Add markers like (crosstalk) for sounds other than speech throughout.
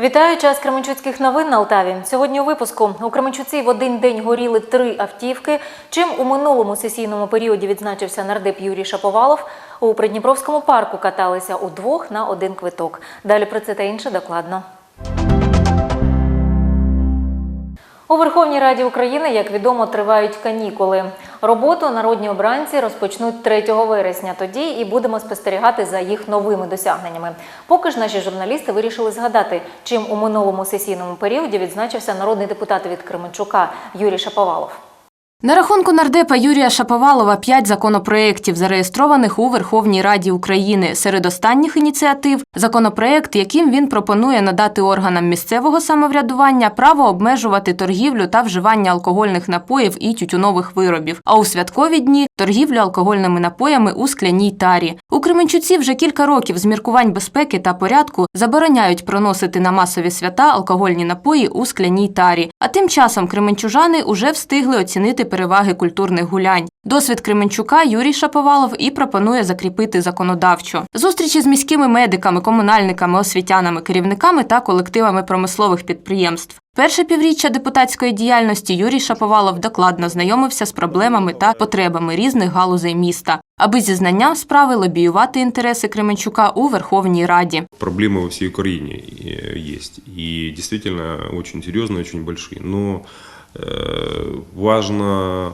Вітаю час Кременчуцьких новин на Алтаві. Сьогодні у випуску у Кременчуці в один день горіли три автівки. Чим у минулому сесійному періоді відзначився нардеп Юрій Шаповалов. У Придніпровському парку каталися у двох на один квиток. Далі про це та інше докладно. У Верховній Раді України, як відомо, тривають канікули. Роботу народні обранці розпочнуть 3 вересня. Тоді і будемо спостерігати за їх новими досягненнями. Поки ж наші журналісти вирішили згадати, чим у минулому сесійному періоді відзначився народний депутат від Кременчука Юрій Шаповалов. На рахунку нардепа Юрія Шаповалова п'ять законопроєктів, зареєстрованих у Верховній Раді України. Серед останніх ініціатив законопроєкт, яким він пропонує надати органам місцевого самоврядування право обмежувати торгівлю та вживання алкогольних напоїв і тютюнових виробів. А у святкові дні торгівлю алкогольними напоями у скляній тарі. У Кременчуці вже кілька років з міркувань безпеки та порядку забороняють проносити на масові свята алкогольні напої у скляній тарі. А тим часом кременчужани уже встигли оцінити переваги культурних гулянь. Досвід Кременчука Юрій Шаповалов і пропонує закріпити законодавчо. Зустрічі з міськими медиками, комунальниками, освітянами, керівниками та колективами промислових підприємств. Перше півріччя депутатської діяльності Юрій Шаповалов докладно знайомився з проблемами та потребами різних галузей міста, аби зі знанням справи лобіювати інтереси Кременчука у Верховній Раді. проблемы во всей Украине э, есть. И действительно очень серьезные, очень большие. Но э, важно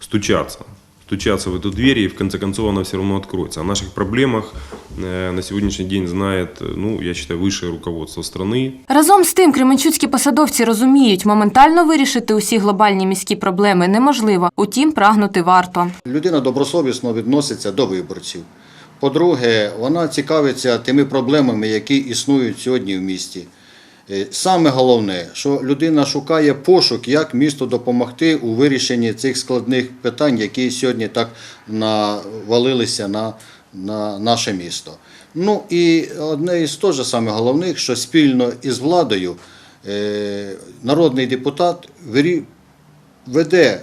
стучаться. Стучаться в эту дверь, и в конце концов она все равно откроется. О наших проблемах э, на сегодняшний день знает, э, ну, я считаю, высшее руководство страны. Разом з тим, кременчуцькі посадовці розуміють, моментально вирішити усі глобальні міські проблеми неможливо, утім, прагнути варто. Людина добросовісно відноситься до виборців. По-друге, вона цікавиться тими проблемами, які існують сьогодні в місті. Е, Саме головне, що людина шукає пошук, як місту допомогти у вирішенні цих складних питань, які сьогодні так навалилися на, на наше місто. Ну і одне із теж саме головних, що спільно із владою е, народний депутат веде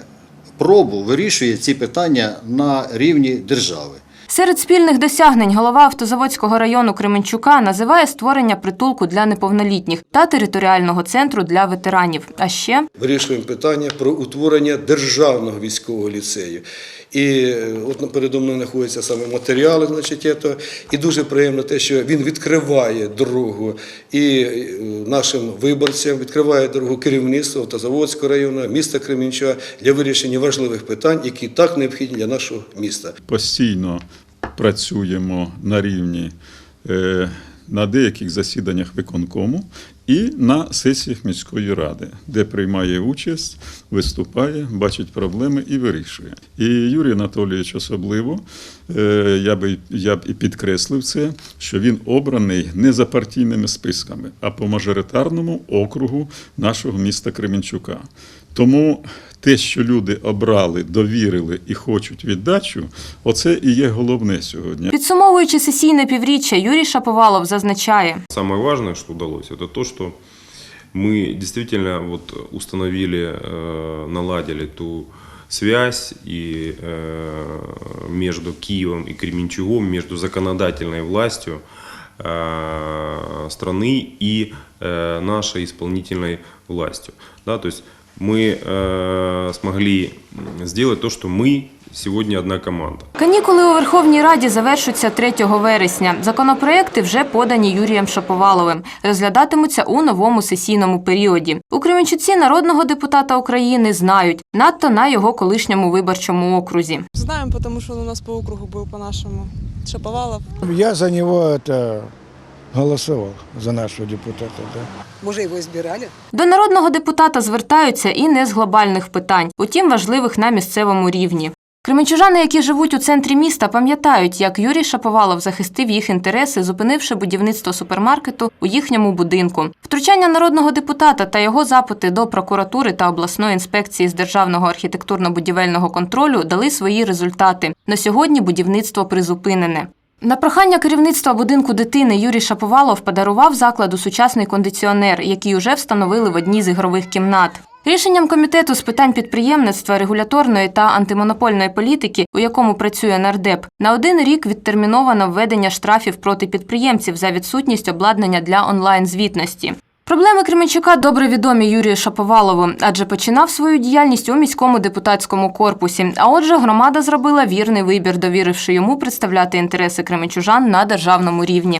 пробу, вирішує ці питання на рівні держави. Серед спільних досягнень голова автозаводського району Кременчука називає створення притулку для неповнолітніх та територіального центру для ветеранів. А ще вирішуємо питання про утворення державного військового ліцею. І е, от передо мною знаходяться саме матеріали, значить, ето, і дуже приємно те, що він відкриває дорогу і е, нашим виборцям, відкриває дорогу керівництву Автозаводського району, міста Кремінча для вирішення важливих питань, які так необхідні для нашого міста. постійно працюємо на рівні е, на деяких засіданнях виконкому і на сесіях міської ради, де приймає участь, виступає, бачить проблеми і вирішує. І Юрій Анатолійович особливо, е, я би я б і підкреслив це, що він обраний не за партійними списками, а по мажоритарному округу нашого міста Кременчука. Тому те, що люди обрали, довірили і хочуть віддачу, оце і є головне сьогодні. підсумовуючи сесійне півріччя, Юрій Шаповалов зазначає. Самое важное, что удалось, это то, что мы действительно вот установили, э, наладили ту связь и э, между Киевом и Кременчугом, между законодательной властью э, страны и э, нашей исполнительной властью. Да, то есть мы э, смогли сделать то, что мы сегодня одна команда. Канікули у Верховній Раді завершуться 3 вересня. Законопроекти вже подані Юрієм Шаповаловим. Розглядатимуться у новому сесійному періоді. У Кременчуці народного депутата України знають, надто на його колишньому виборчому окрузі. Знаем, потому что он у нас по округу был по-нашему. Шаповалов. Я за него это голосовал, за нашего депутата. Да. Мы же его избирали. До народного депутата звертаються і не з глобальних питань, утім важливих на місцевому рівні. Кременчужани, які живуть у центрі міста, пам'ятають, як Юрій Шаповалов захистив їх інтереси, зупинивши будівництво супермаркету у їхньому будинку. Втручання народного депутата та його запити до прокуратури та обласної інспекції з державного архітектурно-будівельного контролю дали свої результати. На сьогодні будівництво призупинене. На прохання керівництва будинку дитини Юрій Шаповалов подарував закладу сучасний кондиціонер, який уже встановили в одній з ігрових кімнат. Рішенням комітету з питань підприємництва, регуляторної та антимонопольної політики, у якому працює нардеп, на один рік відтерміновано введення штрафів проти підприємців за відсутність обладнання для онлайн-звітності. Проблеми Кременчука добре відомі Юрію Шаповалову, адже починав свою діяльність у міському депутатському корпусі. А отже, громада зробила вірний вибір, довіривши йому представляти інтереси кременчужан на державному рівні.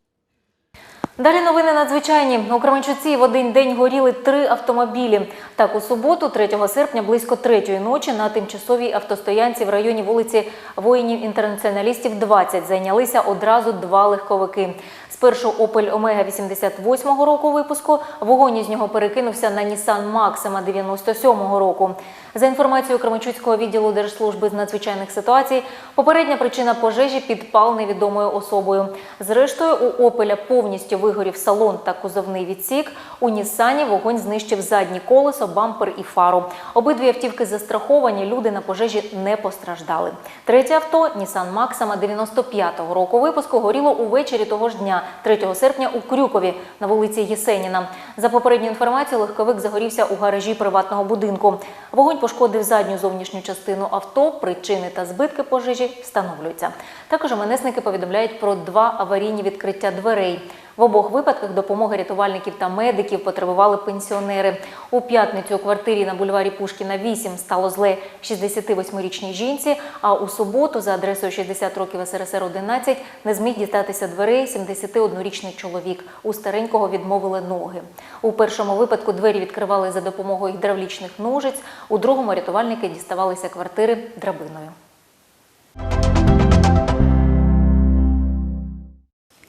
Далі новини надзвичайні. У Кременчуці в один день горіли три автомобілі. Так, у суботу, 3 серпня, близько третьої ночі на тимчасовій автостоянці в районі вулиці воїнів-інтернаціоналістів 20 зайнялися одразу два легковики. Спершу Opel Omega 88-го року випуску, вогонь із нього перекинувся на Nissan Maxima 97-го року. За інформацією Кременчуцького відділу Держслужби з надзвичайних ситуацій, попередня причина пожежі – підпал невідомою особою. Зрештою, у Опеля повністю вигорів салон та кузовний відсік. У Нісані вогонь знищив заднє колесо, бампер і фару. Обидві автівки застраховані, люди на пожежі не постраждали. Третє авто Nissan Maxima 95-го року випуску горіло увечері того ж дня, 3 серпня у Крюкові на вулиці Єсеніна. За попередньою інформацією, легковик загорівся у гаражі приватного будинку. Вогонь пошкодив задню зовнішню частину авто. Причини та збитки пожежі встановлюються. Також МНСники повідомляють про два аварійні відкриття дверей. В обох випадках допомоги рятувальників та медиків потребували пенсіонери. У п'ятницю у квартирі на бульварі Пушкіна 8 стало зле 68-річній жінці, а у суботу за адресою 60 років СРСР 11 не зміг дістатися дверей 71-річний чоловік. У старенького відмовили ноги. У першому випадку двері відкривали за допомогою гідравлічних ножиць, у другому рятувальники діставалися квартири драбиною.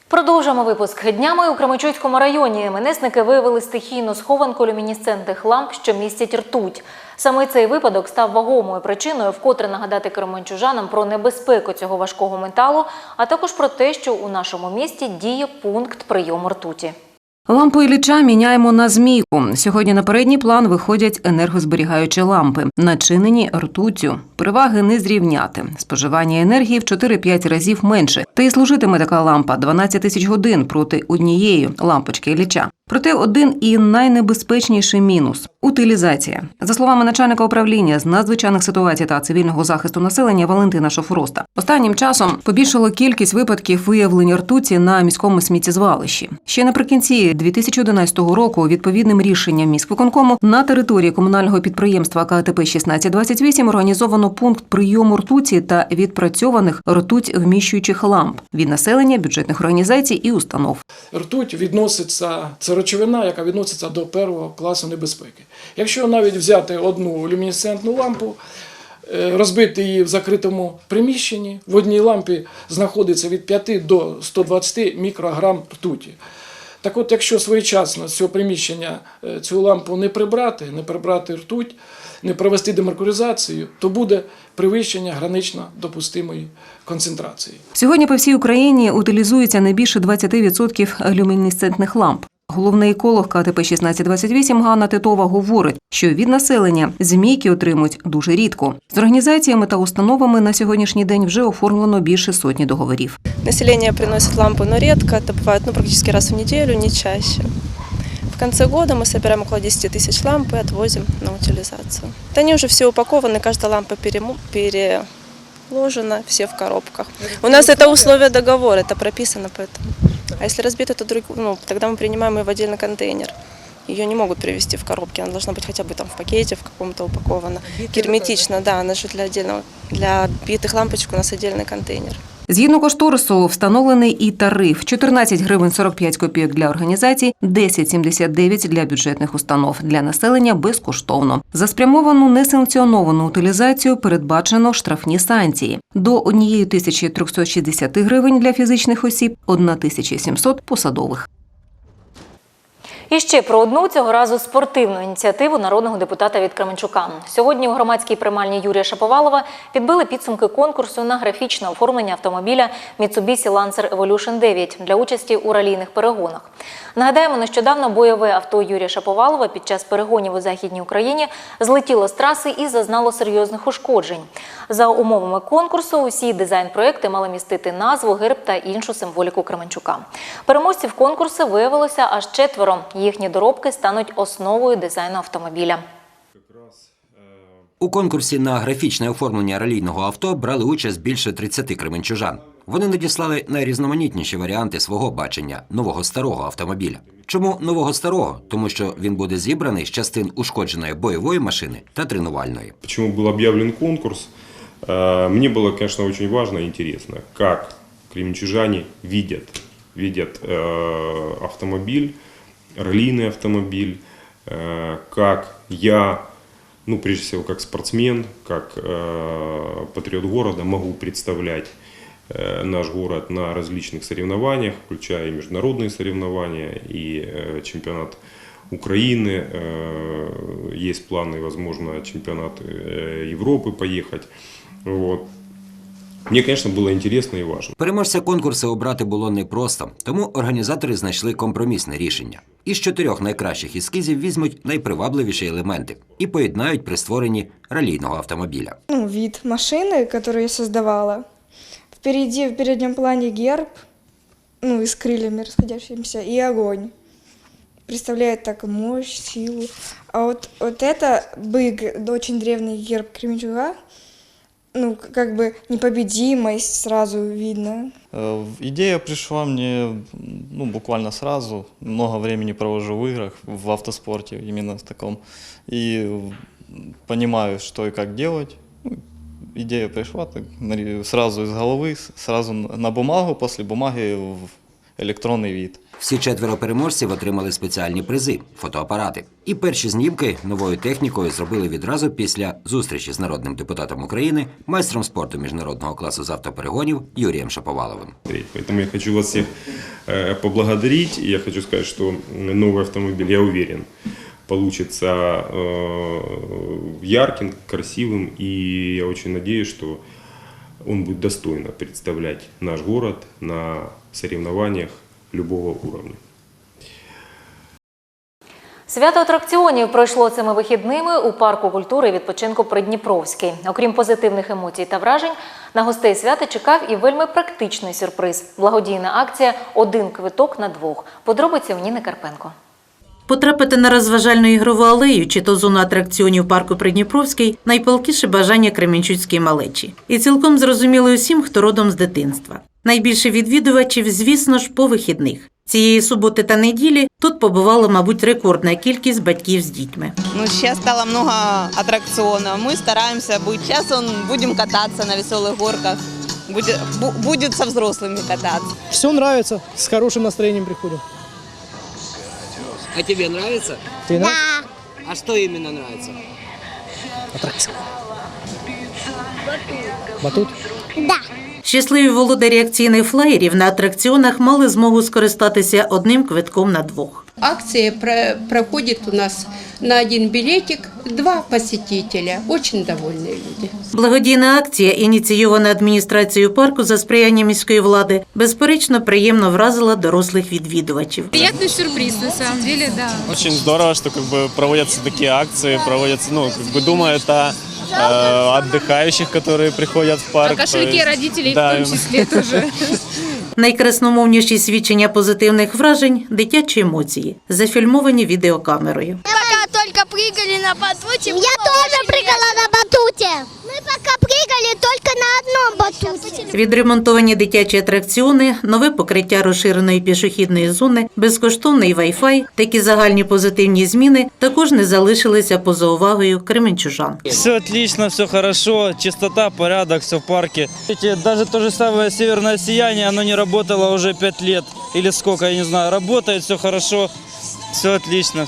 Продовжуємо випуск. Днями у Кременчуцькому районі МНСники виявили стихійну схованку люмінісцентних ламп, що містять ртуть. Саме цей випадок став вагомою причиною вкотре нагадати кременчужанам про небезпеку цього важкого металу, а також про те, що у нашому місті діє пункт прийому ртуті. Лампу Ілліча міняємо на змійку. Сьогодні на передній план виходять енергозберігаючі лампи, начинені ртуттю. Переваги не зрівняти. Споживання енергії в 4-5 разів менше. Та й служитиме така лампа 12 тисяч годин проти однієї лампочки Ілліча. Проте один і найнебезпечніший мінус утилізація. За словами начальника управління з надзвичайних ситуацій та цивільного захисту населення Валентина Шофроста, останнім часом побільшала кількість випадків виявлення ртуті на міському сміттєзвалищі. Ще наприкінці 2011 року відповідним рішенням міськвиконкому на території комунального підприємства КТП 1628 організовано пункт прийому ртуті та відпрацьованих ртуть вміщуючих ламп від населення, бюджетних організацій і установ. Ртуть відноситься, це речовина, яка відноситься до першого класу небезпеки. Якщо навіть взяти одну люмінесцентну лампу, е, розбити її в закритому приміщенні, в одній лампі знаходиться від 5 до 120 мікрограм ртуті. Так от, якщо своєчасно з цього приміщення е, цю лампу не прибрати, не прибрати ртуть, не провести демаркуризацію, то буде перевищення гранично допустимої концентрації. Сьогодні по всій Україні утилізується не більше 20% люмінесцентних ламп. Головний еколог КТП 1628 Ганна Титова говорить, що від населення змійки отримують дуже рідко. З організаціями та установами на сьогоднішній день вже оформлено більше сотні договорів. Население приносит лампы, но редко. Это бывает ну, практически раз в неделю, не чаще. В конце года мы собираем около 10 тысяч ламп и отвозим на утилизацию. Вот Они уже все упакованы, каждая лампа перему- переложена, все в коробках. У нас это условие договора, это прописано поэтому. А если разбито, то друг, ну, тогда мы принимаем ее в отдельный контейнер. Ее не могут привезти в коробке, она должна быть хотя бы там в пакете, в каком-то упакована. Герметично, да, она же для отдельного, для битых лампочек у нас отдельный контейнер. Згідно кошторису, встановлений і тариф 14 гривень 45 копійок для організацій, 10,79 для бюджетних установ. Для населення безкоштовно. За спрямовану несанкціоновану утилізацію передбачено штрафні санкції до 1360 гривень для фізичних осіб, 1700 посадових. І ще про одну цього разу спортивну ініціативу народного депутата від Кременчука. Сьогодні у громадській приймальні Юрія Шаповалова підбили підсумки конкурсу на графічне оформлення автомобіля Mitsubishi Lancer Evolution 9 для участі у ралійних перегонах. Нагадаємо, нещодавно бойове авто Юрія Шаповалова під час перегонів у Західній Україні злетіло з траси і зазнало серйозних ушкоджень. За умовами конкурсу усі дизайн-проекти мали містити назву, герб та іншу символіку Кременчука. Переможців конкурсу виявилося аж четверо. Їхні доробки стануть основою дизайну автомобіля. У конкурсі на графічне оформлення ралійного авто брали участь більше 30 кременчужан. Вони надіслали найрізноманітніші варіанти свого бачення нового старого автомобіля. Чому нового старого? Тому що він буде зібраний з частин ушкодженої бойової машини та тренувальної. Почему был объявлен конкурс? Э, Мне было, конечно, очень важно и интересно, как кременчужане видят, видят э, автомобиль, раллийный автомобиль, э, как я, ну, прежде всего, как спортсмен, как э, патриот города могу представлять э, наш город на различных соревнованиях, включая и международные соревнования, и э, чемпионат Украины. э, Есть планы, возможно, чемпионат э, Европы поехать. Вот. Мне, конечно, было интересно и важно. Переможця конкурсу обрати було непросто, тому організатори знайшли компромісне рішення. Із чотирьох найкращих ескізів візьмуть найпривабливіші елементи і поєднають при створенні ралійного автомобіля. ну, вид машины, которую я создавала. Впереди, в переднем плане герб, ну, и с крыльями расходящимися, и огонь. Представляет так мощь, силу. А вот, вот это бык, очень древний герб Кременчуга, ну, к- как бы непобедимость сразу видно. Э, Идея пришла мне ну, буквально сразу. Много времени провожу в играх, в автоспорте именно в таком. И м, понимаю, что и как делать. Ну, Идея пришла так, нари- сразу из головы, с- сразу на на бумагу, после бумаги в электронный вид. Всі четверо переможців отримали спеціальні призи фотоапарати. І перші знімки новою технікою зробили відразу після зустрічі з народним депутатом України, майстром спорту міжнародного класу з автоперегонів Юрієм Шаповаловим. смотреть. Поэтому я хочу вас всех э, поблагодарить. И я хочу сказать, что новый автомобиль, я уверен, получится э, ярким, красивым. И я очень надеюсь, что он будет достойно представлять наш город на соревнованиях любого уровня. Свято атракціонів пройшло цими вихідними у парку культури і відпочинку Придніпровський. Окрім позитивних емоцій та вражень, на гостей свята чекав і вельми практичний сюрприз благодійна акція Один квиток на двох. Подробиці в Ніни Карпенко. Потрапити на розважальну ігрову алею чи то зону атракціонів парку Придніпровський найпалкіше бажання кременчуцької малечі. І цілком зрозуміло усім, хто родом з дитинства. Найбільше відвідувачів, звісно ж, по вихідних. Цієї суботи та неділі тут побувала, мабуть, рекордна кількість батьків з дітьми. Ну, сейчас стало много аттракционов. Мы стараемся быть. Сейчас он, будем кататься на веселых горках. Будет, бу- будет со взрослыми кататься. Все нравится, с хорошим настроением приходим. А тебе нравится? Ты да. А что именно нравится? Аттракция. Батут? Щасливі володарі акційних флаєрів на атракціонах мали змогу скористатися одним квитком на двох. Акция про- проходит у нас на один билетик, два посетителя. Очень довольные люди. Благодійна акція, ініційована адміністрацією парку за сприяння міської влади, безперечно приємно вразила дорослих відвідувачів. Приятный сюрприз, на самом деле, да. Очень здорово, что как бы проводятся такие акции, проводятся, ну, как бы думаю, это э, отдыхающих, которые приходят в парк. то есть- родителей Да, им- числе тоже. (laughs) Найкрасномовніші свідчення позитивних вражень дитячі емоції, зафільмовані відеокамерою. Пока только прыгали на батуте. Я тоже прыгала на батуте. Мы пока прыгали только на одном батуте. Відремонтовані дитячі атракціони, нове покриття розширеної пішохідної зони, безкоштовний Wi-Fi, такі загальні позитивні зміни також не залишилися поза увагою кременчужан. Все отлично, все хорошо, чистота, порядок, все в парке. Видите, Даже то же самое северное сияние, оно не работало уже пять лет или сколько, я не знаю. Работает, все хорошо, все отлично.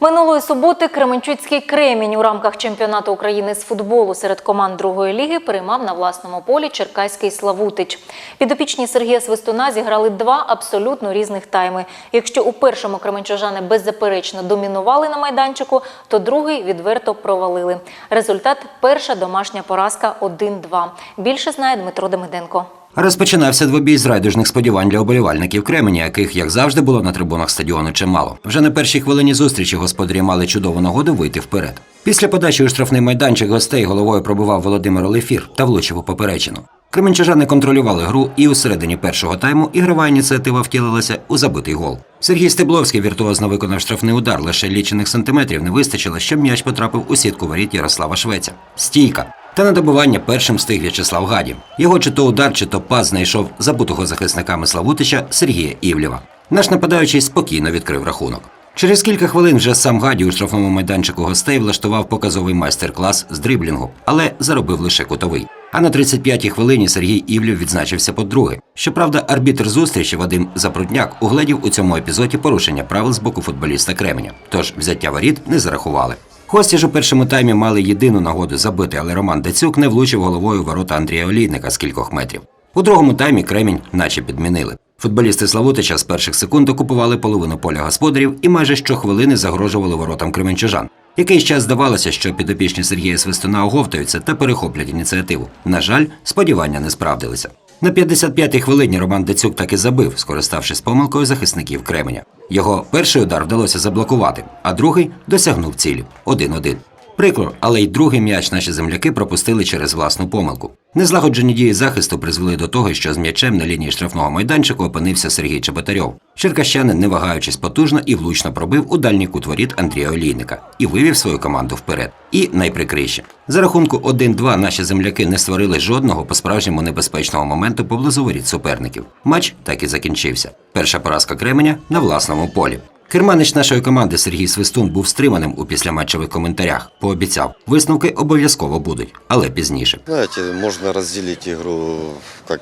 Минулої суботи Кременчуцький кремінь у рамках чемпіонату України з футболу серед команд другої ліги переймав на власному полі Черкаський Славутич. Підопічні Сергія Свистуна зіграли два абсолютно різних тайми. Якщо у першому кременчужани беззаперечно домінували на майданчику, то другий відверто провалили. Результат перша домашня поразка 1-2. Більше знає Дмитро Демиденко. Розпочинався двобій з райдужних сподівань для оболівальників Кремені, яких, як завжди, було на трибунах стадіону чимало. Вже на першій хвилині зустрічі господарі мали чудову нагоду вийти вперед. Після подачі у штрафний майданчик гостей головою пробивав Володимир Олефір та влучив у поперечину. Кременчужани контролювали гру, і у середині першого тайму ігрова ініціатива втілилася у забитий гол. Сергій Стебловський віртуозно виконав штрафний удар, лише лічених сантиметрів не вистачило, щоб м'яч потрапив у сітку воріт Ярослава Швеця. Стійка. Та на добивання першим встиг В'ячеслав Гадів. Його чи то удар, чи то пас знайшов забутого захисниками Славутича Сергія Івлєва. Наш нападаючий спокійно відкрив рахунок. Через кілька хвилин вже сам Гаді у штрафному майданчику гостей влаштував показовий майстер-клас з дриблінгу, але заробив лише кутовий. А на 35-й хвилині Сергій Івлів відзначився по-друге. Щоправда, арбітр зустрічі Вадим Запрудняк угледів у цьому епізоді порушення правил з боку футболіста Кременя, тож взяття воріт не зарахували. Гості ж у першому таймі мали єдину нагоду забити, але Роман Дацюк не влучив головою ворота Андрія Олійника з кількох метрів. У другому таймі Кремінь наче підмінили. Футболісти Славутича з перших секунд окупували половину поля господарів і майже щохвилини загрожували воротам кременчужан. Якийсь час здавалося, що підопічні Сергія Свистуна оговтаються та перехоплять ініціативу. На жаль, сподівання не справдилися. На 55-й хвилині Роман Децюк таки забив, скориставшись помилкою захисників Кременя. Його перший удар вдалося заблокувати, а другий досягнув цілі 1-1. Прикро, але й другий м'яч наші земляки пропустили через власну помилку. Незлагоджені дії захисту призвели до того, що з м'ячем на лінії штрафного майданчику опинився Сергій Чеботарьов. Черкащанин, не вагаючись потужно і влучно пробив у дальній кут воріт Андрія Олійника і вивів свою команду вперед. І найприкріше. За рахунку 1-2 наші земляки не створили жодного по-справжньому небезпечного моменту поблизу воріт суперників. Матч так і закінчився. Перша поразка Кременя на власному полі. Керманич нашої команди Сергій Свистун був стриманим у післяматчевих коментарях. Пообіцяв, висновки обов'язково будуть, але пізніше. Знаете, можно разделить игру как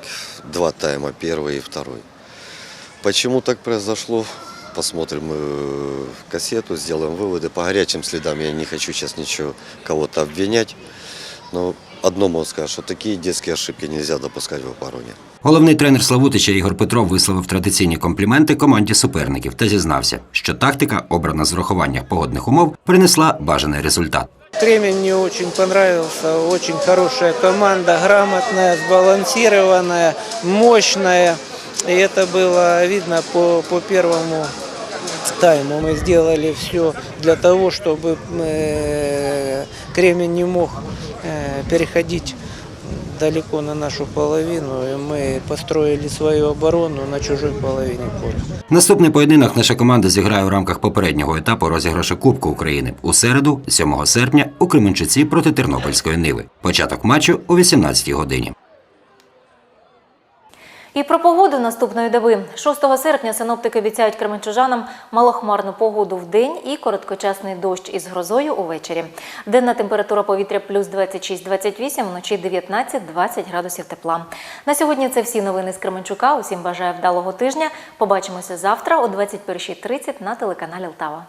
два тайма, первый и второй. Почему так произошло? Посмотрим э, кассету, сделаем выводы. По горячим следам я не хочу сейчас ничего кого-то обвинять. Но одно могу сказать, что такие детские ошибки нельзя допускать в обороне. Головний тренер Славутича Ігор Петров висловив традиційні компліменти команді суперників та зізнався, що тактика, обрана з врахуванням погодних умов, принесла бажаний результат. Кремень мне очень понравился, очень хорошая команда, грамотная, сбалансированная, мощная. И это было видно по, по первому тайму. Мы сделали все для того, чтобы э, Кремень не мог э, переходить далеко на нашу половину. И мы построили свою оборону на чужой половине поля. Наступний поєдинок наша команда зіграє у рамках попереднього етапу розіграшу Кубку України у середу, 7 серпня, у Кременчуці проти Тернопільської Ниви. Початок матчу о 18 годині. І про погоду наступної доби. 6 серпня синоптики обіцяють кременчужанам малохмарну погоду в день і короткочасний дощ із грозою увечері. Денна температура повітря плюс 26-28, вночі 19-20 градусів тепла. На сьогодні це всі новини з Кременчука. Усім бажаю вдалого тижня. Побачимося завтра о 21.30 на телеканалі Лтава.